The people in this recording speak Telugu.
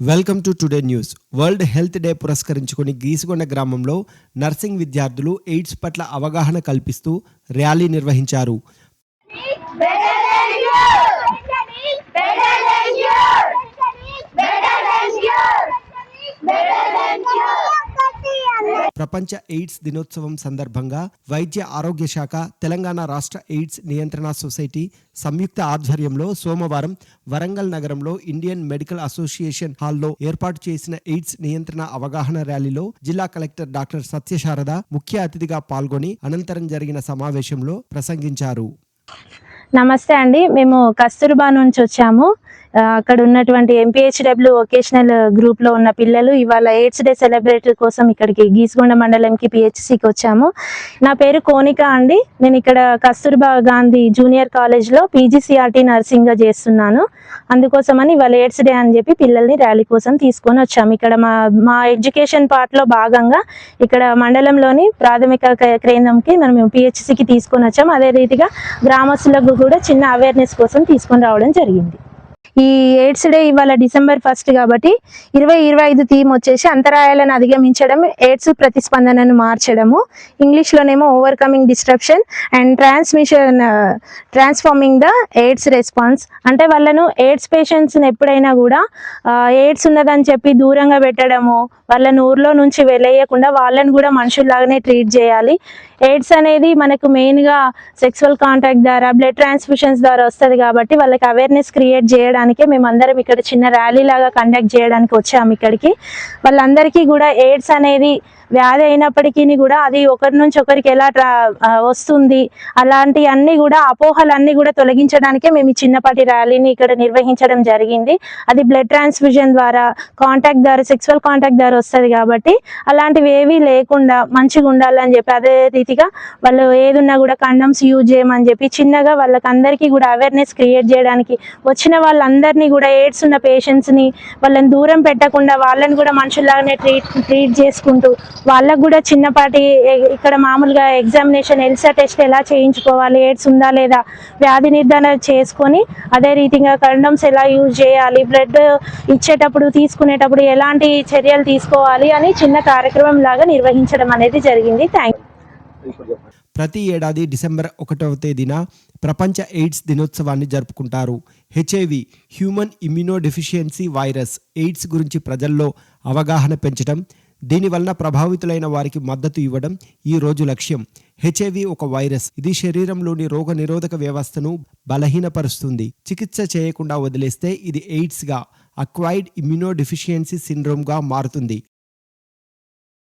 Welcome to today news world health day పురస్కరించుకుని గీసుగొండ గ్రామంలో నర్సింగ్ విద్యార్థులు ఎయిడ్స్ పట్ల అవగాహన కల్పిస్తూ ర్యాలీ నిర్వహించారు. ప్రపంచ ఎయిడ్స్ దినోత్సవం సందర్భంగా వైద్య ఆరోగ్య శాఖ తెలంగాణ రాష్ట్ర ఎయిడ్స్ నియంత్రణ సొసైటీ సంయుక్త ఆధ్వర్యంలో సోమవారం వరంగల్ నగరంలో ఇండియన్ మెడికల్ అసోసియేషన్ హాల్లో ఏర్పాటు చేసిన ఎయిడ్స్ నియంత్రణ అవగాహన ర్యాలీలో జిల్లా కలెక్టర్ డాక్టర్ సత్యశారద ముఖ్య అతిథిగా పాల్గొని అనంతరం జరిగిన సమావేశంలో ప్రసంగించారు. నమస్తే అండి. మేము కస్తూర్బా నుంచి వచ్చాము. అక్కడ ఉన్నటువంటి ఎంపీహెచ్డబ్ల్యూ వొకేషనల్ గ్రూప్లో ఉన్న పిల్లలు ఇవాళ ఎయిడ్స్ డే సెలబ్రేట్ కోసం ఇక్కడికి గీసుగొండ మండలంకి పిహెచ్సికి వచ్చాము. నా పేరు కోనిక అండి. నేను ఇక్కడ కస్తూర్బా గాంధీ జూనియర్ కాలేజ్లో పీజీసీఆర్టీ నర్సింగ్గా చేస్తున్నాను. అందుకోసమని ఇవాళ ఎయిడ్స్ డే అని చెప్పి పిల్లల్ని ర్యాలీ కోసం తీసుకొని వచ్చాము. ఇక్కడ మా మా ఎడ్యుకేషన్ పార్ట్లో భాగంగా ఇక్కడ మండలంలోని ప్రాథమిక కేంద్రంకి మనం పిహెచ్సికి తీసుకొని వచ్చాము. అదే రీతిగా గ్రామస్తులకు కూడా చిన్న అవేర్నెస్ కోసం తీసుకొని రావడం జరిగింది. ఈ ఎయిడ్స్ డే ఇవాళ డిసెంబర్ ఫస్ట్ కాబట్టి ఇరవై ఇరవై ఐదు థీమ్ వచ్చేసి అంతరాయాలను అధిగమించడం ఎయిడ్స్ ప్రతిస్పందనను మార్చడము ఇంగ్లీష్లోనేమో overcoming disruption and transmission transforming the AIDS response. అంటే వాళ్ళను ఎయిడ్స్ పేషెంట్స్ని ఎప్పుడైనా కూడా ఎయిడ్స్ ఉన్నదని చెప్పి దూరంగా పెట్టడము వాళ్ళని ఊర్లో నుంచి వెళ్ళేయకుండా వాళ్ళని కూడా మనుషుల్లాగానే ట్రీట్ చేయాలి. ఎయిడ్స్ అనేది మనకు మెయిన్గా సెక్సువల్ కాంటాక్ట్ ద్వారా బ్లడ్ ట్రాన్స్ఫ్యూషన్స్ ద్వారా వస్తుంది కాబట్టి వాళ్ళకి అవేర్నెస్ క్రియేట్ చేయడం చేయడానికే మేమందరం ఇక్కడ చిన్న ర్యాలీ లాగా కండక్ట్ చేయడానికి వచ్చాము ఇక్కడికి. వాళ్ళందరికీ కూడా ఎయిడ్స్ అనేది వ్యాధి అయినప్పటికీ కూడా అది ఒకరి నుంచి ఒకరికి ఎలా వస్తుంది అలాంటి అన్ని కూడా అపోహలన్నీ కూడా తొలగించడానికే మేము ఈ చిన్నపాటి ర్యాలీని ఇక్కడ నిర్వహించడం జరిగింది. అది బ్లడ్ ట్రాన్స్ఫ్యూజన్ ద్వారా కాంటాక్ట్ ద్వారా సెక్సువల్ కాంటాక్ట్ ద్వారా వస్తుంది కాబట్టి అలాంటివి ఏవీ లేకుండా మంచిగా ఉండాలని చెప్పి అదే రీతిగా వాళ్ళు ఏదున్నా కూడా కండమ్స్ యూజ్ చేయమని చెప్పి చిన్నగా వాళ్ళకి అందరికీ కూడా అవేర్నెస్ క్రియేట్ చేయడానికి వచ్చిన అందరినీ కూడా ఎయిడ్స్ ఉన్న పేషెంట్స్ని వాళ్ళని దూరం పెట్టకుండా వాళ్ళని కూడా మనుషుల్లాగానే ట్రీట్ ట్రీట్ చేసుకుంటూ వాళ్ళకు కూడా చిన్నపాటి ఇక్కడ మామూలుగా ఎగ్జామినేషన్ ఎల్సా టెస్ట్ ఎలా చేయించుకోవాలి ఎయిడ్స్ ఉందా లేదా వ్యాధి నిర్ధారణ చేసుకొని అదే రీతిగా కండమ్స్ ఎలా యూజ్ చేయాలి బ్లడ్ ఇచ్చేటప్పుడు తీసుకునేటప్పుడు ఎలాంటి చర్యలు తీసుకోవాలి అని చిన్న కార్యక్రమం లాగా నిర్వహించడం అనేది జరిగింది. థ్యాంక్ ప్రతి ఏడాది డిసెంబర్ ఒకటవ తేదీన ప్రపంచ ఎయిడ్స్ దినోత్సవాన్ని జరుపుకుంటారు. HIV human immunodeficiency virus AIDS గురించి ప్రజల్లో అవగాహన పెంచడం దీనివలన ప్రభావితులైన వారికి మద్దతు ఇవ్వడం ఈ రోజు లక్ష్యం. హెచ్ఐవి ఒక వైరస్. ఇది శరీరంలోని రోగ నిరోధక వ్యవస్థను బలహీనపరుస్తుంది. చికిత్స చేయకుండా వదిలేస్తే ఇది ఎయిడ్స్గా అక్వైర్డ్ ఇమ్యునోడెఫిషియన్సీ సిండ్రోమ్గా మారుతుంది.